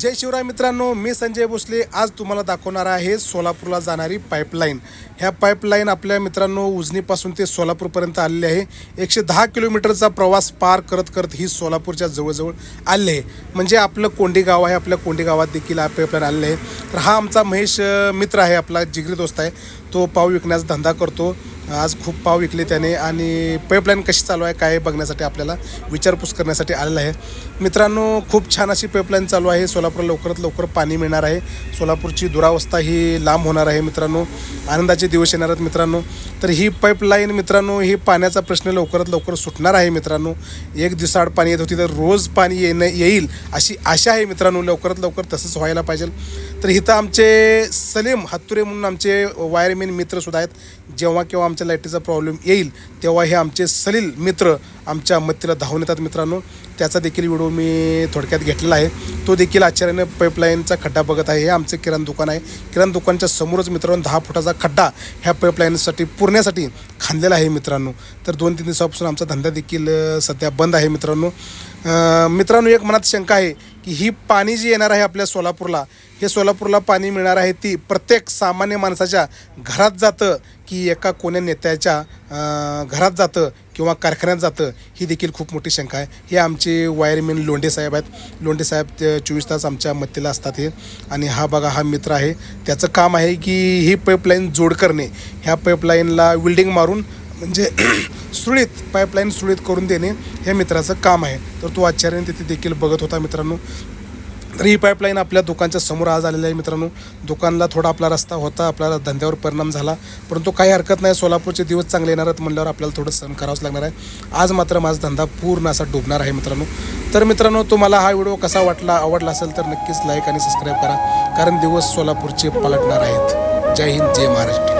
जय शिवराय मित्रांनो मी संजय भोसले. आज तुम्हाला दाखवणार आहे सोलापूरला जाणारी पाईपलाईन ह्या पाईपलाईन आपल्या मित्रांनो उजनीपासून ते सोलापूरपर्यंत आलेली आहे. एकशे दहा किलोमीटरचा प्रवास पार करत करत ही सोलापूरच्या जवळजवळ आले आहे. म्हणजे आपलं कोंडी गाव आहे आपल्या कोंडी गावात देखील हा पाईपलाईन आलेलं आहे. तर हा आमचा महेश मित्र आहे आपला जिगरी दोस्त आहे. तो पाव विकण्याचा धंदा करतो. आज खूप पाव विकले त्याने आणि पाईपलाईन कशी चालू आहे काय बघण्यासाठी आपल्याला विचारपूस करण्यासाठी आलेला आहे. मित्रांनो खूप छान अशी पाईपलाईन चालू आहे. सोलापूरला लवकरात लवकर पाणी मिळणार आहे. सोलापूरची दुरावस्था ही लांब होणार आहे मित्रांनो. आनंदाचे दिवस येणार आहेत मित्रांनो. तर ही पाईपलाईन मित्रांनो ही पाण्याचा प्रश्न लवकरात लवकर सुटणार आहे मित्रांनो. एक दिवसाआड पाणी येत होती तर रोज पाणी येणं येईल अशी आशा आहे मित्रांनो. लवकरात लवकर तसंच व्हायला पाहिजे. तर इथं आमचे सलीम हत्तुरे म्हणून आमचे वायरमेन मित्रसुद्धा आहेत. जेव्हा केव्हा आमच्या लाईटीचा प्रॉब्लेम येईल तेव्हा हे आमचे सलील मित्र आमच्या मत्तीला धावून येतात मित्रांनो. त्याचा देखील व्हिडिओ मी थोडक्यात घेतलेला आहे. तो देखील आश्चर्याने पाईपलाईनचा खड्डा बघत आहे. हे आमचे किराणा दुकान आहे. किराणा दुकानच्या समोरच मित्रांनो दहा फुटाचा खड्डा ह्या पाईपलाईनसाठी पुरण्यासाठी खांदलेला आहे मित्रांनो. तर दोन तीन दिवसापासून आमचा धंदा देखील सध्या बंद आहे मित्रांनो. मित्रांनो एक मनात शंका आहे. की ही पाणी जी येणार आहे आपल्या सोलापूरला हे सोलापूरला पाणी मिळणार आहे ती प्रत्येक सामान्य माणसाच्या घरात जातं की एका कोण्या नेत्याच्या घरात जातं किंवा कारखान्यात जातं ही देखील खूप मोठी शंका आहे. हे आमचे वायरमेन लोंढे साहेब आहेत. लोंढे साहेब ते चोवीस तास आमच्या मत्तीला असतात हे. आणि हा बघा हा मित्र आहे. त्याचं काम आहे की ही पाईपलाईन जोड करणे. ह्या पाईपलाईनला विल्डिंग मारून म्हणजे सुरळीत पाईपलाईन सुरळीत करून देणे हे मित्राचं काम आहे. तर तो आश्चर्याने तिथे देखील बघत होता मित्रांनो. तर ही पाईपलाईन आपल्या दुकानच्या समोर आज आलेली आहे मित्रांनो. दुकानला थोडा आपला रस्ता होता आपल्याला धंद्यावर परिणाम झाला. परंतु काही हरकत नाही सोलापूरचे दिवस चांगले येणार आहेत म्हणल्यावर आपल्याला थोडं सहन करावंच लागणार आहे. आज मात्र माझा धंदा पूर्ण असा डुबणार आहे मित्रांनो. तर मित्रांनो तुम्हाला हा व्हिडिओ कसा वाटला आवडला असेल तर नक्कीच लाईक आणि सबस्क्राईब करा. कारण दिवस सोलापूरचे पलटणार आहेत. जय हिंद जय महाराष्ट्र.